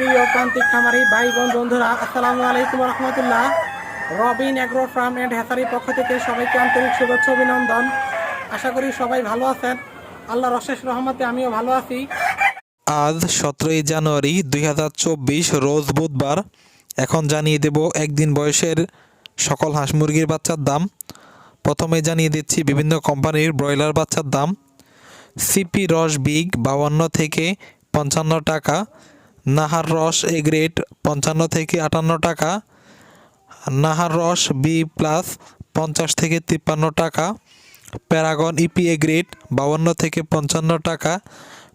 প্রিয় প্রান্তিক খামারি ভাই বোন বন্ধুরা, আসসালামু আলাইকুম রহমতুল্লাহ। রবিন অ্যাগ্রো ফার্ম অ্যান্ড হ্যাসারির পক্ষ থেকে সবাইকে আন্তরিক শুভেচ্ছা অভিনন্দন। আশা করি সবাই ভালো আছেন। আল্লাহ অশেষ রহমতে আমিও ভালো আছি। আজ সতেরোই জানুয়ারি দুই হাজার চব্বিশ, রোজ বুধবার। এখন জানিয়ে দেব একদিন বয়সের সকল হাঁস মুরগির বাচ্চার দাম। প্রথমে জানিয়ে দিচ্ছি বিভিন্ন কোম্পানির ব্রয়লার বাচ্চার দাম। সিপি রস বিগ বাউান্ন থেকে পঞ্চান্ন টাকা। নাহার রস এ গ্রেড পঞ্চান্ন থেকে আটান্ন টাকা। নাহার রস বি প্লাস পঞ্চাশ থেকে তিপ্পান্ন টাকা। প্যারাগন ইপি এ গ্রেড বাউান্ন থেকে পঞ্চান্ন টাকা।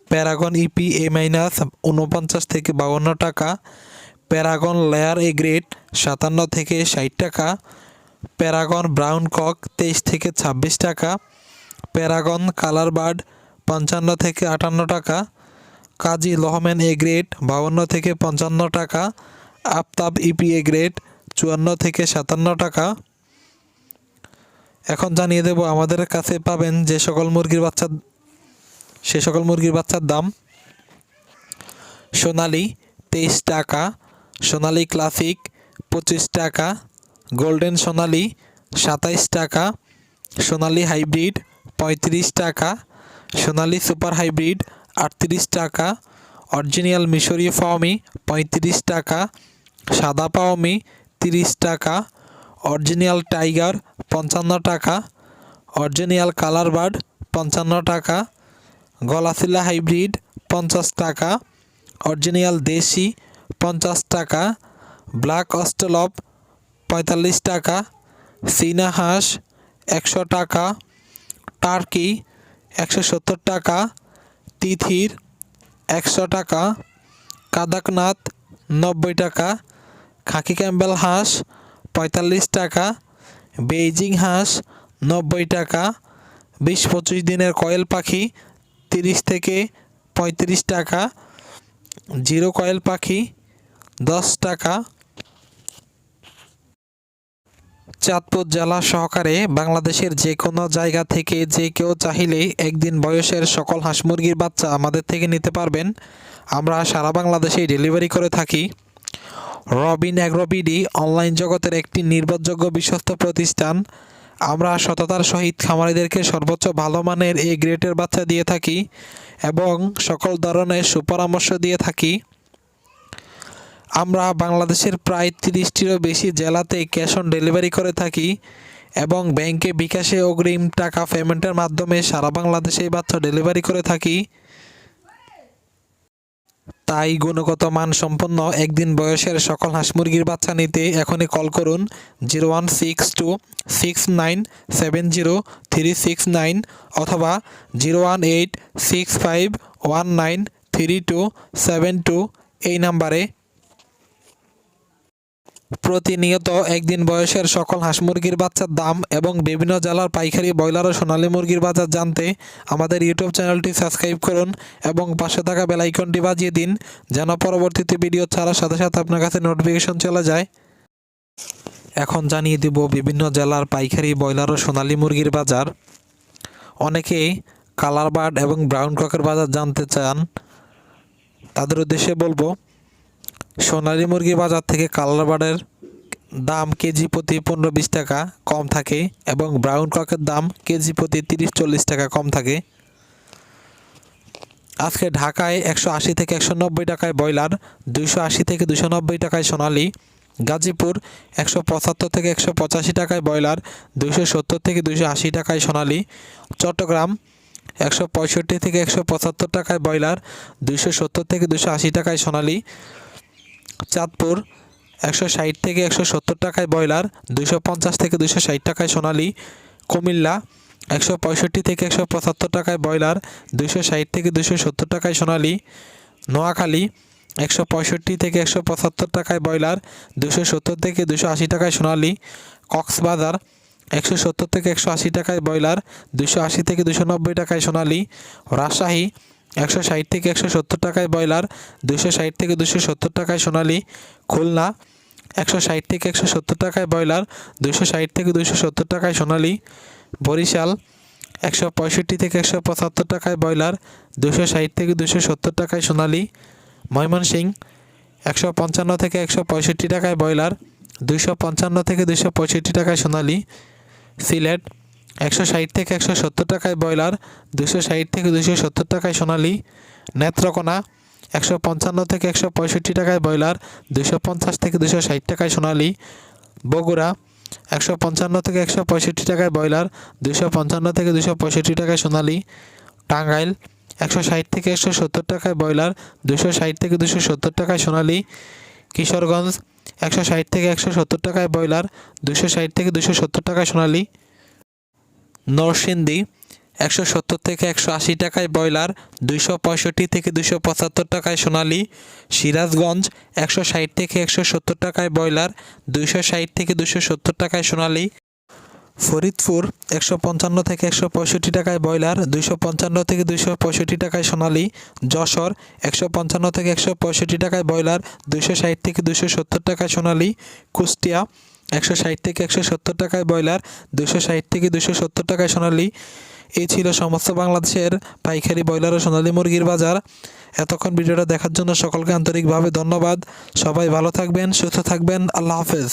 প্যারাগন ইপি এ মাইনাস উনপঞ্চাশ থেকে বাউান্ন টাকা। প্যারাগন লেয়ার এ গ্রেড সাতান্ন থেকে ষাট টাকা। প্যারাগন ব্রাউন কক তেইশ থেকে ছাব্বিশ টাকা। প্যারাগন কালার বার্ড পঞ্চান্ন থেকে আটান্ন টাকা। কাজী লহমেন এ গ্রেড, বাউন্ন থেকে পঞ্চান্ন টাকা, আফতাব ইপি এ গ্রেড, চুয়ান্ন থেকে সাতান্ন টাকা। এখন জানিয়ে দেব আমাদের কাছে পাবেন যে সকল মুরগির বাচ্চা সে সকল মুরগির বাচ্চার দাম। সোনালি তেইশ টাকা, সোনালি ক্লাসিক পঁচিশ টাকা, গোল্ডেন সোনালি সাতাইশ টাকা, সোনালি হাইব্রিড পঁয়ত্রিশ টাকা, সোনালি সুপার হাইব্রিড আটত্রিশ টাকা, অরিজিনাল মিশরীয় ফাওমি পঁয়ত্রিশ টাকা, সাদা পাওমি তিরিশ টাকা, অরিজিনাল টাইগার পঞ্চান্ন টাকা, অরিজিনাল কালার বার্ড পঞ্চান্ন টাকা, গলাশিলা হাইব্রিড পঞ্চাশ টাকা, অরিজিনাল দেশি পঞ্চাশ টাকা, ব্ল্যাক অস্টলপ পঁয়তাল্লিশ টাকা, চীনা হাঁস একশো টাকা, টার্কি একশো সত্তর টাকা তিথির একশো টাকা, কাদাকনাথ নব্বই টাকা, খাকি ক্যাম্বেল হাঁস পঁয়তাল্লিশ টাকা, বেইজিং হাঁস নব্বই টাকা, বিশ পঁচিশ দিনের কয়েল পাখি তিরিশ থেকে পঁয়ত্রিশ টাকা, জিরো কয়েল পাখি দশ টাকা চাঁদপুর জেলা সহকারে বাংলাদেশের যে কোনো জায়গা থেকে যে কেউ চাইলেই একদিন বয়সের সকল হাঁস মুরগির বাচ্চা আমাদের থেকে নিতে পারবেন। আমরা সারা বাংলাদেশেই ডেলিভারি করে থাকি। রবিন অ্যাগ্রোবিডি অনলাইন জগতের একটি নির্ভরযোগ্য বিশ্বস্ত প্রতিষ্ঠান। আমরা সততার সহিত খামারিদেরকে সর্বোচ্চ ভালো মানের এই গ্রেটের বাচ্চা দিয়ে থাকি এবং সকল ধরনের সুপরামর্শ দিয়ে থাকি। আমরা বাংলাদেশের প্রায় তিরিশটিরও বেশি জেলাতে ক্যাশ অন ডেলিভারি করে থাকি এবং ব্যাংকে বিকাশে অগ্রিম টাকা পেমেন্টের মাধ্যমে সারা বাংলাদেশে এই বাচ্চা ডেলিভারি করে থাকি। তাই গুণগত মান সম্পন্ন একদিন বয়সের সকল হাঁস মুরগির বাচ্চা নিতে এখনই কল করুন zero one six two six nine seven zero three six nine অথবা zero one eight six five one nine three two seven two এই নাম্বারে প্রতিনিয়ত একদিন বয়সের সকল হাঁস মুরগির বাচ্চার দাম এবং বিভিন্ন জেলার পাইকারি ব্রয়লার ও সোনালী মুরগির বাজার জানতে আমাদের ইউটিউব চ্যানেলটি সাবস্ক্রাইব করুন এবং পাশে থাকা বেল আইকনটি বাজিয়ে দিন যেন পরবর্তীতে ভিডিও ছাড়ার সাথে সাথে আপনার কাছে নোটিফিকেশন চলে যায়। এখন জানিয়ে দিব বিভিন্ন জেলার পাইকারি ব্রয়লার ও সোনালী মুরগির বাজার। অনেকেই কালার বার্ড এবং ব্রাউন ককের বাজার জানতে চান। তাদের উদ্দেশ্যে বলব সোনালী মুরগি বাজার থেকে কালার বার্ডের দাম কেজি প্রতি পনেরো বিশ টাকা কম থাকে এবং ব্রাউন ককের দাম কেজি প্রতি তিরিশ চল্লিশ টাকা কম থাকে। আজকে ঢাকায় একশো আশি থেকে একশো নব্বই টাকায় ব্রয়লার, দুইশো আশি থেকে দুশো নব্বই টাকায় সোনালি, গাজীপুর একশো পঁচাত্তর থেকে একশো পঁচাশি টাকায় ব্রয়লার, দুইশো সত্তর থেকে দুইশো আশি টাকায় সোনালি, চট্টগ্রাম একশো পঁয়ষট্টি থেকে একশো পঁচাত্তর টাকায় ব্রয়লার, দুইশো সত্তর থেকে দুশো আশি টাকায় সোনালি চাঁদপুর, একশো ষাট থেকে একশো সত্তর টাকায় ব্রয়লার দুশো পঞ্চাশ থেকে দুশো ষাট টাকায় সোনালি, কুমিল্লা, একশো পঁয়ষট্টি থেকে একশো পঁচাত্তর টাকায় ব্রয়লার দুশো ষাট থেকে দুশো সত্তর টাকায় সোনালি, নোয়াখালী, একশো পঁয়ষট্টি থেকে একশো পঁচাত্তর টাকায় ব্রয়লার দুশো সত্তর থেকে দুশো আশি টাকায় সোনালি, কক্সবাজার, একশো সত্তর থেকে একশো আশি টাকায় ব্রয়লার দুশো আশি থেকে দুশো নব্বই টাকায় সোনালি, রাজশাহী একশো ষাট থেকে একশো সত্তর টাকায় ব্রয়লার দুশো ষাট থেকে দুশো সত্তর টাকায় সোনালি খুলনা, একশো ষাট থেকে একশো সত্তর টাকায় ব্রয়লার দুশো ষাট থেকে দুশো সত্তর টাকায় সোনালি বরিশাল, একশো পঁয়ষট্টি থেকে একশো পঁচাত্তর টাকায় ব্রয়লার দুশো ষাট থেকে দুশো সত্তর টাকায় সোনালি ময়মনসিংহ, একশো পঞ্চান্ন থেকে একশো পঁয়ষট্টি টাকায় ব্রয়লার দুশো পঞ্চান্ন থেকে দুশো পঁয়ষট্টি টাকায় সোনালি সিলেট একশো ষাট থেকে একশো সত্তর টাকায় ব্রয়লার, দুশো ষাট থেকে দুশো সত্তর টাকায় সোনালি নেত্রকোনা, একশো পঞ্চান্ন থেকে একশো পঁয়ষট্টি টাকায় ব্রয়লার, দুশো পঞ্চাশ থেকে দুশো ষাট টাকায় সোনালি বগুড়া, একশো পঞ্চান্ন থেকে একশো পঁয়ষট্টি টাকায় ব্রয়লার, দুশো পঞ্চান্ন থেকে দুশো পঁয়ষট্টি টাকায় সোনালি টাঙ্গাইল, একশো ষাট থেকে একশো সত্তর টাকায় ব্রয়লার, দুশো ষাট থেকে দুশো সত্তর টাকায় সোনালি কিশোরগঞ্জ, একশো ষাট থেকে একশো সত্তর টাকায় ব্রয়লার, দুশো ষাট থেকে দুশো সত্তর টাকায় সোনালি নরসিংদী, একশো সত্তর থেকে একশো আশি টাকায় ব্রয়লার, দুইশো পঁয়ষট্টি থেকে দুশো পঁচাত্তর টাকায় সোনালি, সিরাজগঞ্জ, একশো ষাট থেকে একশো সত্তর টাকায় ব্রয়লার, দুইশো ষাট থেকে দুশো সত্তর টাকায় সোনালি, ফরিদপুর, একশো পঞ্চান্ন থেকে একশো পঁয়ষট্টি টাকায় ব্রয়লার, দুইশো পঞ্চান্ন থেকে দুইশো পঁয়ষট্টি টাকায় সোনালি, যশোর, একশো পঞ্চান্ন থেকে একশো পঁয়ষট্টি টাকায় ব্রয়লার, দুইশো ষাট থেকে দুশো সত্তর টাকায় সোনালি, কুষ্টিয়া একশো ষাট থেকে একশো সত্তর টাকায় ব্রয়লার দুশো ষাট থেকে দুশো সত্তর টাকায় সোনালি। এই ছিল সমস্ত বাংলাদেশের পাইকারি ব্রয়লার ও সোনালি মুরগির বাজার। এতক্ষণ ভিডিওটা দেখার জন্য সকলকে আন্তরিকভাবে ধন্যবাদ। সবাই ভালো থাকবেন, সুস্থ থাকবেন। আল্লাহ হাফেজ।